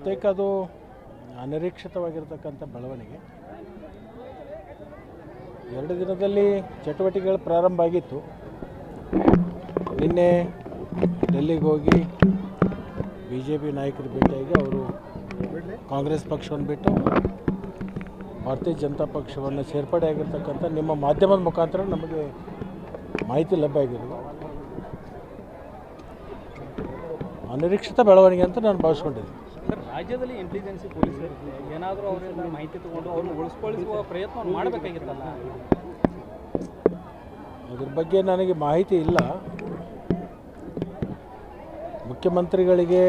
ಬಹುತೇಕ ಅದು ಅನಿರೀಕ್ಷಿತವಾಗಿರ್ತಕ್ಕಂಥ ಬೆಳವಣಿಗೆ. ಎರಡು ದಿನದಲ್ಲಿ ಚಟುವಟಿಕೆಗಳು ಪ್ರಾರಂಭ ಆಗಿತ್ತು. ನಿನ್ನೆ ಡೆಲ್ಲಿಗೆ ಹೋಗಿ ಬಿ ಜೆ ಪಿ ನಾಯಕರು ಭೇಟಿಯಾಗಿ ಅವರು ಕಾಂಗ್ರೆಸ್ ಪಕ್ಷವನ್ನು ಬಿಟ್ಟು ಭಾರತೀಯ ಜನತಾ ಪಕ್ಷವನ್ನು ಸೇರ್ಪಡೆ ಆಗಿರ್ತಕ್ಕಂಥ ನಿಮ್ಮ ಮಾಧ್ಯಮದ ಮುಖಾಂತರ ನಮಗೆ ಮಾಹಿತಿ ಲಭ್ಯ ಆಗಿರೋದು. ಅನಿರೀಕ್ಷಿತ ಬೆಳವಣಿಗೆ ಅಂತ ನಾನು ಭಾವಿಸ್ಕೊಂಡಿದ್ದೀನಿ. ರಾಜ್ಯದಲ್ಲಿ ಇಂಟೆಲಿಜೆನ್ಸಿ ಪೊಲೀಸರು ಏನಾದರೂ ಅವರಿಂದ ಮಾಹಿತಿ ತಗೊಂಡು ಅವ್ರನ್ನ ಉಳಿಸ್ಕೊಳ್ಳಿಸುವ ಪ್ರಯತ್ನ ಮಾಡಬೇಕಾಗಿತ್ತಲ್ಲ? ಅದ್ರ ಬಗ್ಗೆ ನನಗೆ ಮಾಹಿತಿ ಇಲ್ಲ. ಮುಖ್ಯಮಂತ್ರಿಗಳಿಗೆ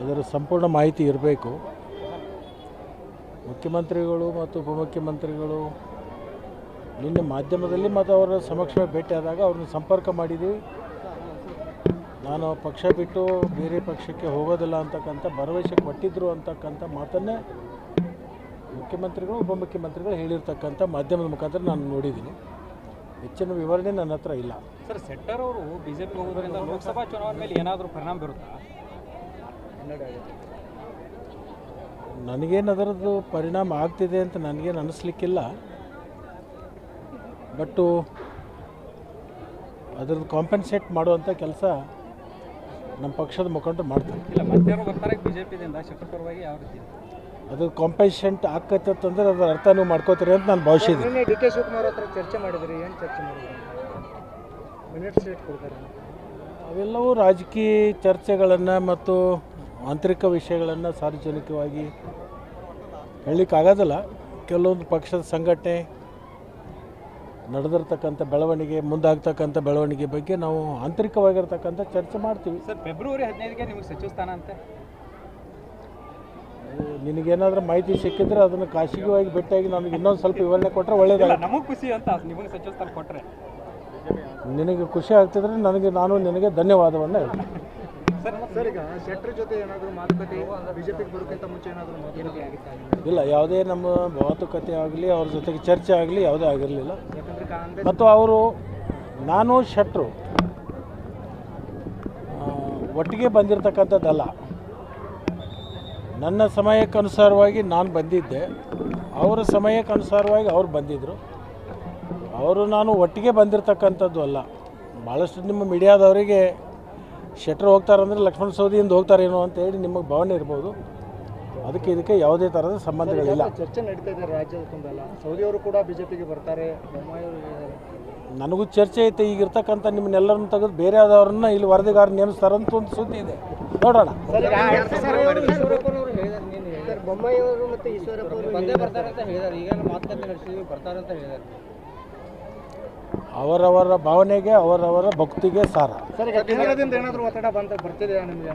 ಅದರ ಸಂಪೂರ್ಣ ಮಾಹಿತಿ ಇರಬೇಕು. ಮುಖ್ಯಮಂತ್ರಿಗಳು ಮತ್ತು ಉಪಮುಖ್ಯಮಂತ್ರಿಗಳು ನಿನ್ನೆ ಮಾಧ್ಯಮದಲ್ಲಿ ಮತ್ತು ಅವರ ಸಮಕ್ಷ ಭೇಟಿಯಾದಾಗ ಅವ್ರನ್ನ ಸಂಪರ್ಕ ಮಾಡಿದ್ದೀವಿ ನಾನು ಪಕ್ಷ ಬಿಟ್ಟು ಬೇರೆ ಪಕ್ಷಕ್ಕೆ ಹೋಗೋದಿಲ್ಲ ಅಂತಕ್ಕಂಥ ಭರವಸೆ ಕೊಟ್ಟಿದ್ದರು ಅಂತಕ್ಕಂಥ ಮಾತನ್ನೇ ಮುಖ್ಯಮಂತ್ರಿಗಳು ಉಪಮುಖ್ಯಮಂತ್ರಿಗಳು ಹೇಳಿರ್ತಕ್ಕಂಥ ಮಾಧ್ಯಮದ ಮುಖಾಂತರ ನಾನು ನೋಡಿದ್ದೀನಿ. ಹೆಚ್ಚಿನ ವಿವರಣೆ ನನ್ನ ಹತ್ರ ಇಲ್ಲ. ಸರ್ ಸೆಟ್ಟರ್ ಅವರು ಬಿಜೆಪಿ ಹೋಗೋದ್ರಿಂದ ಲೋಕಸಭಾ ಚುನಾವಣೆ ಮೇಲೆ ಏನಾದರೂ ಪರಿಣಾಮ ಬೀರುತ್ತಾ? ನನಗೇನು ಅದರದ್ದು ಪರಿಣಾಮ ಆಗ್ತಿದೆ ಅಂತ ನನಗೇನು ಅನ್ನಿಸ್ಲಿಕ್ಕಿಲ್ಲ ಬಟ್ಟು ಅದರದ್ದು ಕಾಂಪನ್ಸೇಟ್ ಮಾಡುವಂಥ ಕೆಲಸ ನಮ್ಮ ಪಕ್ಷದ ಮುಖಂಡರು ಮಾಡ್ತಾರೆ. ಇಲ್ಲ ಮತ್ತೆ ಯಾರು ಬರ್ತಾರೆ ಬಿಜೆಪಿದಿಂದ ಶೆಟ್ಟರ್ ಪರವಾಗಿ ಯಾವ ರೀತಿ? ಅದು ಕಾಂಪನ್ಸೇಟ್ ಆಗತ್ತೆ ಅಂತಂದ್ರೆ ಅದರ ಅರ್ಥ ನೀವು ಮಾಡ್ಕೋತೀರಿ ಅಂತ ನಾನು ಭಾವಿಸಿದ್ದೆ ನಿನ್ನೆ ಡಿ ಕೆ ಶಿವಕುಮಾರ್ ಹತ್ರ ಚರ್ಚೆ ಮಾಡಿದ್ರಿ ಏನು ಚರ್ಚೆ ಮಾಡಿದ್ರಿ? ಮಿನಿಟ್ಸ್ ಕೊಡ್ತಾರೆ. ಅವೆಲ್ಲವೂ ರಾಜಕೀಯ ಚರ್ಚೆಗಳನ್ನು ಮತ್ತು ಆಂತರಿಕ ವಿಷಯಗಳನ್ನು ಸಾರ್ವಜನಿಕವಾಗಿ ಹೇಳಲಿಕ್ಕಾಗೋದಿಲ್ಲ. ಕೆಲವೊಂದು ಪಕ್ಷದ ಸಂಘಟನೆ ನಡೆದಿರ್ತಕ್ಕಂಥ ಬೆಳವಣಿಗೆ ಮುಂದಾಗ್ತಕ್ಕಂಥ ಬೆಳವಣಿಗೆ ಬಗ್ಗೆ ನಾವು ಆಂತರಿಕವಾಗಿರ್ತಕ್ಕಂಥ ಚರ್ಚೆ ಮಾಡ್ತೀವಿ. ಸರ್ ಫೆಬ್ರವರಿ ಹದಿನೈದಕ್ಕೆ ನಿಮಗೆ ಸಚಿವ ಸ್ಥಾನ ಅಂತೆ? ನಿನಗೇನಾದ್ರೂ ಮಾಹಿತಿ ಸಿಕ್ಕಿದ್ರೆ ಅದನ್ನು ಖಾಸಗಿಯಾಗಿ ಭೇಟಿಯಾಗಿ ನಮಗೆ ಇನ್ನೊಂದು ಸ್ವಲ್ಪ ವಿವರಣೆ ಕೊಟ್ಟರೆ ಇಲ್ಲ ಒಳ್ಳೇದಾಗುತ್ತೆ ನಮಗೆ ಖುಷಿ ಅಂತ ನಿಮಗೆ ಸಚಿವ ಸ್ಥಾನ ಕೊಟ್ಟರೆ ನಿನಗೆ ಖುಷಿ ಆಗ್ತಿದ್ರೆ ನನಗೆ ನಾನು ನಿನಗೆ ಧನ್ಯವಾದವನ್ನು ಹೇಳ್ತೀನಿ. ಸರ್ ಸರ್ ಈಗ ಶೆಟ್ಟರ್ ಜೊತೆ ಏನಾದರೂ ಮಾತುಕತೆ ಬಿಜೆಪಿಗೆ ಮುಂಚೆ ಏನಾದರೂ ಮಾತುಕತೆ? ಆಗಿತ್ತಾ ಇಲ್ಲ ಯಾವುದೇ ನಮ್ಮ ಮಾತುಕತೆ ಆಗಲಿ ಅವ್ರ ಜೊತೆಗೆ ಚರ್ಚೆ ಆಗಲಿ ಯಾವುದೇ ಆಗಿರಲಿಲ್ಲ. ಮತ್ತು ಅವರು ನಾನು ಶೆಟ್ರು ಒಟ್ಟಿಗೆ ಬಂದಿರತಕ್ಕಂಥದ್ದಲ್ಲ. ನನ್ನ ಸಮಯಕ್ಕನುಸಾರವಾಗಿ ನಾನು ಬಂದಿದ್ದೆ. ಅವರ ಸಮಯಕ್ಕನುಸಾರವಾಗಿ ಅವ್ರು ಬಂದಿದ್ದರು ಅವರು ನಾನು ಒಟ್ಟಿಗೆ ಬಂದಿರತಕ್ಕಂಥದ್ದು ಅಲ್ಲ. ಭಾಳಷ್ಟು ನಿಮ್ಮ ಮೀಡಿಯಾದವರಿಗೆ ಶೆಟ್ರು ಹೋಗ್ತಾರಂದ್ರೆ ಲಕ್ಷ್ಮಣ ಸೌದಿಯಿಂದ ಹೋಗ್ತಾರೇನೋ ಅಂತ ಹೇಳಿ ನಿಮಗೆ ಭಾವನೆ ಇರ್ಬೋದು. ಅದಕ್ಕೆ ಇದಕ್ಕೆ ಯಾವುದೇ ಥರದ ಸಂಬಂಧಗಳಿಲ್ಲ. ಚರ್ಚೆ ನಡೀತಾ ಇದೆ ರಾಜ್ಯದ ತುಂಬೆಲ್ಲ ಸೌದಿಯವರು ಕೂಡ ಬಿಜೆಪಿಗೆ ಬರ್ತಾರೆ ಬೊಮ್ಮಾಯಿ ಅವರು ಹೇಳಿದ್ದಾರೆ. ನನಗೂ ಚರ್ಚೆ ಐತೆ ಈಗ ಇರ್ತಕ್ಕಂಥ ನಿಮ್ಮನ್ನೆಲ್ಲರನ್ನು ತೆಗೆದು ಬೇರೆ ಆದವ್ರನ್ನ ಇಲ್ಲಿ ವರದಿಗಾರ ನೇಮಿಸ್ತಾರಂತ ಒಂದು ಸುದ್ದಿ ಇದೆ. ನೋಡೋಣ. ಸರ್ ಬೊಮ್ಮಾಯಿ ಅವರು ಮತ್ತು ಈಶ್ವರಪ್ಪ ಅವರು ಬಂದೇ ಬರ್ತಾರೆ ಅಂತ ಹೇಳಿದ್ದಾರೆ. ಈಗ ಮಾತುಕತೆ ನಡೆಸಿದ್ವಿ ಬರ್ತಾರೆ ಅಂತ ಹೇಳಿದ್ದಾರೆ. ಅವರವರ ಭಾವನೆಗೆ ಅವರವರ ಭಕ್ತಿಗೆ ಸಾರ. ಸರ್ ಈಗ ಕೇಂದ್ರದಿಂದ ಏನಾದರೂ ಒತ್ತಡ ಬಂದ ಬರ್ತಿದೆಯಾ ನಿಮ್ಗೆ?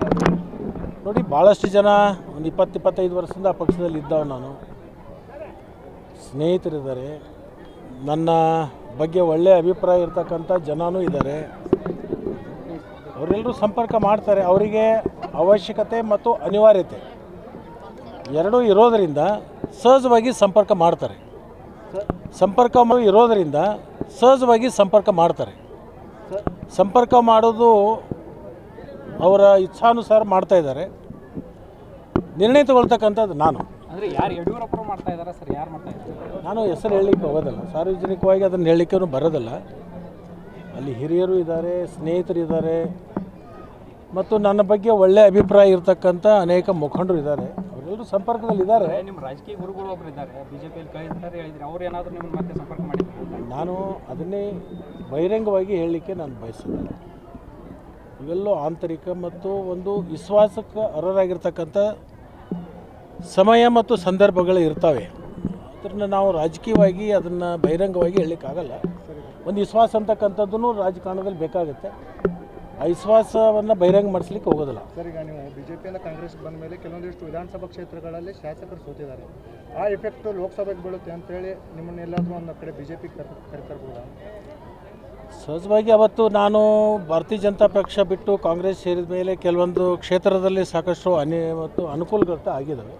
ನೋಡಿ ಭಾಳಷ್ಟು ಜನ ಒಂದು ಇಪ್ಪತ್ತು ಇಪ್ಪತ್ತೈದು ವರ್ಷದಿಂದ ಆ ಪಕ್ಷದಲ್ಲಿ ಇದ್ದವ ನಾನು. ಸ್ನೇಹಿತರಿದ್ದಾರೆ. ನನ್ನ ಬಗ್ಗೆ ಒಳ್ಳೆಯ ಅಭಿಪ್ರಾಯ ಇರ್ತಕ್ಕಂಥ ಜನನೂ ಇದ್ದಾರೆ. ಅವರೆಲ್ಲರೂ ಸಂಪರ್ಕ ಮಾಡ್ತಾರೆ. ಅವರಿಗೆ ಅವಶ್ಯಕತೆ ಮತ್ತು ಅನಿವಾರ್ಯತೆ. ಎರಡೂ ಇರೋದರಿಂದ ಸಹಜವಾಗಿ ಸಂಪರ್ಕ ಮಾಡ್ತಾರೆ. ಸಂಪರ್ಕ ಇರೋದರಿಂದ ಸಹಜವಾಗಿ ಸಂಪರ್ಕ ಮಾಡ್ತಾರೆ. ಸಂಪರ್ಕ ಮಾಡೋದು ಅವರ ಇಚ್ಛಾನುಸಾರ ಮಾಡ್ತಾ ಇದ್ದಾರೆ. ನಿರ್ಣಯ ತಗೊಳ್ತಕ್ಕಂಥದ್ದು ನಾನು. ಅಂದರೆ ಯಾರು ಯಡಿಯೂರಪ್ಪ ಮಾಡ್ತಾ ಇದ್ದಾರೆ ಸರ್? ಯಾರು ಮಾಡ್ತಾ ಇದ್ದಾರೆ ನಾನು ಹೆಸರು ಹೇಳಲಿಕ್ಕೆ ಹೋಗೋದಲ್ಲ. ಸಾರ್ವಜನಿಕವಾಗಿ ಅದನ್ನು ಹೇಳಲಿಕ್ಕೂ ಬರೋದಲ್ಲ. ಅಲ್ಲಿ ಹಿರಿಯರು ಇದ್ದಾರೆ ಸ್ನೇಹಿತರು ಇದ್ದಾರೆ. ಮತ್ತು ನನ್ನ ಬಗ್ಗೆ ಒಳ್ಳೆಯ ಅಭಿಪ್ರಾಯ ಇರತಕ್ಕಂಥ ಅನೇಕ ಮುಖಂಡರು ಇದ್ದಾರೆ. ಅವರೆಲ್ಲರೂ ಸಂಪರ್ಕದಲ್ಲಿದ್ದಾರೆ. ನಿಮ್ಮ ರಾಜಕೀಯ ಗುರುಗಳು ಒಬ್ಬರು ಇದ್ದಾರೆ ಬಿಜೆಪಿಯಲ್ಲಿ ಕಳಿಸ್ತಾರೆ ಹೇಳಿದ್ರೆ ಅವ್ರು ಏನಾದರೂ ನಿಮ್ಮನ್ನು ಮತ್ತೆ ಸಂಪರ್ಕ ಮಾಡಿ ನಾನು ಅದನ್ನೇ ಬಹಿರಂಗವಾಗಿ ಹೇಳಲಿಕ್ಕೆ ನಾನು ಬಯಸಿದ್ದೇನೆ ಇವೆಲ್ಲೋ ಆಂತರಿಕ ಮತ್ತು ಒಂದು ವಿಶ್ವಾಸಕ್ಕೆ ಅರ್ಹರಾಗಿರ್ತಕ್ಕಂಥ ಸಮಯ ಮತ್ತು ಸಂದರ್ಭಗಳು ಇರ್ತವೆ. ಅದನ್ನು ನಾವು ರಾಜಕೀಯವಾಗಿ ಅದನ್ನು ಬಹಿರಂಗವಾಗಿ ಹೇಳಲಿಕ್ಕಾಗಲ್ಲ. ಒಂದು ವಿಶ್ವಾಸ ಅಂತಕ್ಕಂಥದ್ದು ರಾಜಕಾರಣದಲ್ಲಿ ಬೇಕಾಗುತ್ತೆ. ಆ ವಿಶ್ವಾಸವನ್ನು ಬಹಿರಂಗ ಮಾಡಿಸ್ಲಿಕ್ಕೆ ಹೋಗೋದಿಲ್ಲ. ಸರ್ ಈಗ ನೀವು ಬಿಜೆಪಿಯಿಂದ ಕಾಂಗ್ರೆಸ್ ಬಂದ ಮೇಲೆ ಕೆಲವೊಂದಿಷ್ಟು ವಿಧಾನಸಭಾ ಕ್ಷೇತ್ರಗಳಲ್ಲಿ ಶಾಸಕರು ಸೋತಿದ್ದಾರೆ. ಆ ಎಫೆಕ್ಟ್ ಲೋಕಸಭೆಗೆ ಬೀಳುತ್ತೆ ಅಂತೇಳಿ ನಿಮ್ಮನ್ನೆಲ್ಲಾದರೂ ಒಂದು ಕಡೆ ಬಿಜೆಪಿ ಕರ್ ಕರ್ಕರ್ಬೋದಾ ಸಹಜವಾಗಿ ಅವತ್ತು ನಾನು ಭಾರತೀಯ ಜನತಾ ಪಕ್ಷ ಬಿಟ್ಟು ಕಾಂಗ್ರೆಸ್ ಸೇರಿದ ಮೇಲೆ ಕೆಲವೊಂದು ಕ್ಷೇತ್ರದಲ್ಲಿ ಸಾಕಷ್ಟು ಅನಿ ಮತ್ತು ಅನುಕೂಲಗಳು ಆಗಿದ್ದಾವೆ.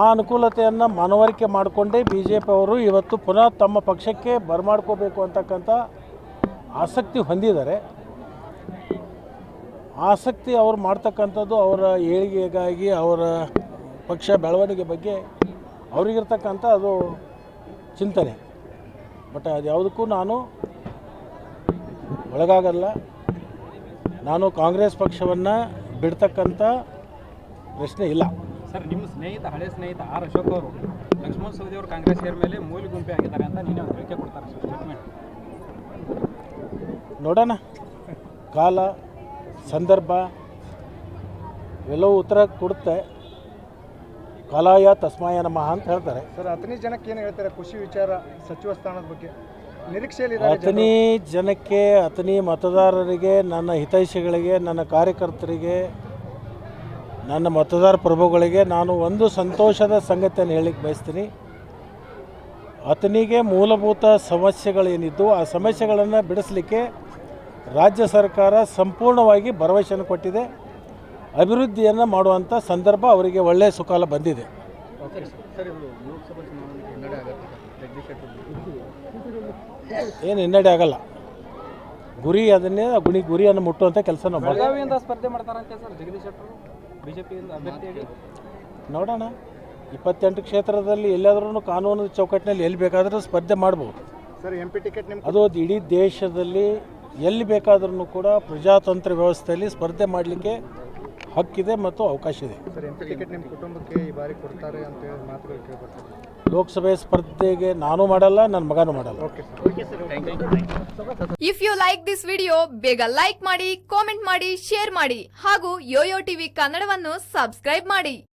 ಆ ಅನುಕೂಲತೆಯನ್ನು ಮನವರಿಕೆ ಮಾಡಿಕೊಂಡೇ ಬಿ ಜೆ ಪಿ ಅವರು ಇವತ್ತು ಪುನಃ ತಮ್ಮ ಪಕ್ಷಕ್ಕೆ ಬರಮಾಡ್ಕೋಬೇಕು ಅಂತಕ್ಕಂಥ ಆಸಕ್ತಿ ಹೊಂದಿದ್ದಾರೆ ಆಸಕ್ತಿ ಅವ್ರು ಮಾಡ್ತಕ್ಕಂಥದ್ದು ಅವರ ಏಳಿಗೆಗಾಗಿ, ಅವರ ಪಕ್ಷ ಬೆಳವಣಿಗೆ ಬಗ್ಗೆ ಅವರಿಗಿರ್ತಕ್ಕಂಥ ಅದು ಚಿಂತನೆ. ಬಟ್ ಅದು ಯಾವುದಕ್ಕೂ ನಾನು ಒಳಗಾಗಲ್ಲ. ನಾನು ಕಾಂಗ್ರೆಸ್ ಪಕ್ಷವನ್ನು ಬಿಡ್ತಕ್ಕಂಥ ಪ್ರಶ್ನೆ ಇಲ್ಲ. ಸರ್, ನಿಮ್ಮ ಸ್ನೇಹಿತ, ಹಳೆ ಸ್ನೇಹಿತ ಆರ್ ಅಶೋಕ್ ಅವರು ಲಕ್ಷ್ಮಣ್ ಸವದಿ ಅವರು ಕಾಂಗ್ರೆಸ್ ಸೇರ್ ಮೇಲೆ ಮೂಲಿ ಗುಂಪೆ ಆಗಿದ್ದಾರೆ ಅಂತ ನೀನೇ ಹೇಳಿಕೆ ಕೊಡ್ತಾರೆ, ಸರ್ ಸ್ಟೇಟ್ಮೆಂಟ್ ನೋಡೋಣ. ಕಾಲ ಸಂದರ್ಭ ಎಲ್ಲವೂ ಉತ್ತರ ಕೊಡುತ್ತೆ. ಕಾಲಾಯ ತಸ್ಮಾಯ ನಮಃ ಅಂತ ಹೇಳ್ತಾರೆ. ಸರ್ ಅತನಿ ಜನಕ್ಕೆ ಏನು ಹೇಳ್ತಾರೆ? ಖುಷಿ ವಿಚಾರ ಸಚಿವ ಸ್ಥಾನದ ಬಗ್ಗೆ ನಿರೀಕ್ಷೆಯಲ್ಲಿ ಅತನಿ ಜನಕ್ಕೆ ಅತನಿ ಮತದಾರರಿಗೆ ನನ್ನ ಹಿತೈಷಿಗಳಿಗೆ ನನ್ನ ಕಾರ್ಯಕರ್ತರಿಗೆ ನನ್ನ ಮತದಾರ ಪ್ರಭುಗಳಿಗೆ ನಾನು ಒಂದು ಸಂತೋಷದ ಸಂಗತಿಯನ್ನು ಹೇಳಿಕ್ಕೆ ಬಯಸ್ತೀನಿ. ಆತನಿಗೆ ಮೂಲಭೂತ ಸಮಸ್ಯೆಗಳೇನಿದ್ದು ಆ ಸಮಸ್ಯೆಗಳನ್ನು ಬಿಡಿಸಲಿಕ್ಕೆ ರಾಜ್ಯ ಸರ್ಕಾರ ಸಂಪೂರ್ಣವಾಗಿ ಭರವಸೆಯನ್ನು ಕೊಟ್ಟಿದೆ. ಅಭಿವೃದ್ಧಿಯನ್ನು ಮಾಡುವಂಥ ಸಂದರ್ಭ ಅವರಿಗೆ ಒಳ್ಳೆಯ ಸುಕಾಲ ಬಂದಿದೆ. ಸರ್. ಇದು ಲೋಕಸಭಾ ಚುನಾವಣೆಗೆ ಹಿನ್ನಡೆ ಆಗುತ್ತೆ ಜಗದೀಶ್ ಏನು ಹಿನ್ನಡೆ ಆಗಲ್ಲ. ಗುರಿ ಅದನ್ನೇ ಗುಣಿ ಗುರಿಯನ್ನು ಮುಟ್ಟುವಂಥ ಕೆಲಸ ನಾವು ನೋಡೋಣ. ಇಪ್ಪತ್ತೆಂಟು ಕ್ಷೇತ್ರದಲ್ಲಿ ಎಲ್ಲಾದ್ರೂ ಕಾನೂನು ಚೌಕಟ್ಟಿನಲ್ಲಿ ಎಲ್ಲಿ ಬೇಕಾದರೂ ಸ್ಪರ್ಧೆ ಮಾಡ್ಬೋದು. ಸರ್ ಎಂ ಪಿ ಟಿಕೆಟ್ ನಿಮ್ಮ ಅದು ಇಡೀ ದೇಶದಲ್ಲಿ ಎಲ್ಲಿ ಬೇಕಾದ್ರೂ ಕೂಡ ಪ್ರಜಾತಂತ್ರ ವ್ಯವಸ್ಥೆಯಲ್ಲಿ ಸ್ಪರ್ಧೆ ಮಾಡಲಿಕ್ಕೆ ಹಕ್ಕಿದೆ ಮತ್ತು ಅವಕಾಶ ಇದೆ. ಸರ್ ಎಂ ಪಿ ಟಿಕೆಟ್ ನಿಮ್ಮ ಕುಟುಂಬಕ್ಕೆ ಈ ಬಾರಿ ಕೊಡ್ತಾರೆ ಅಂತ ಹೇಳಿ ಮಾತುಗಳು ಕೇಳ್ಬರ್ತದೆ. ಲೋಕಸಭೆ ಸ್ಪರ್ಧೆಗೆ ನಾನು ಮಾಡಲ್ಲ ನನ್ನ ಮಗನೂ ಮಾಡಲ್ಲ. Okay sir. Okay sir if you like this video ಬೇಗ ಲೈಕ್ ಮಾಡಿ ಕಾಮೆಂಟ್ ಮಾಡಿ ಶೇರ್ ಮಾಡಿ ಹಾಗೂ ಯೋಯೋ ಟಿವಿ ಕನ್ನಡವನ್ನು ಸಬ್ಸ್ಕ್ರೈಬ್ ಮಾಡಿ.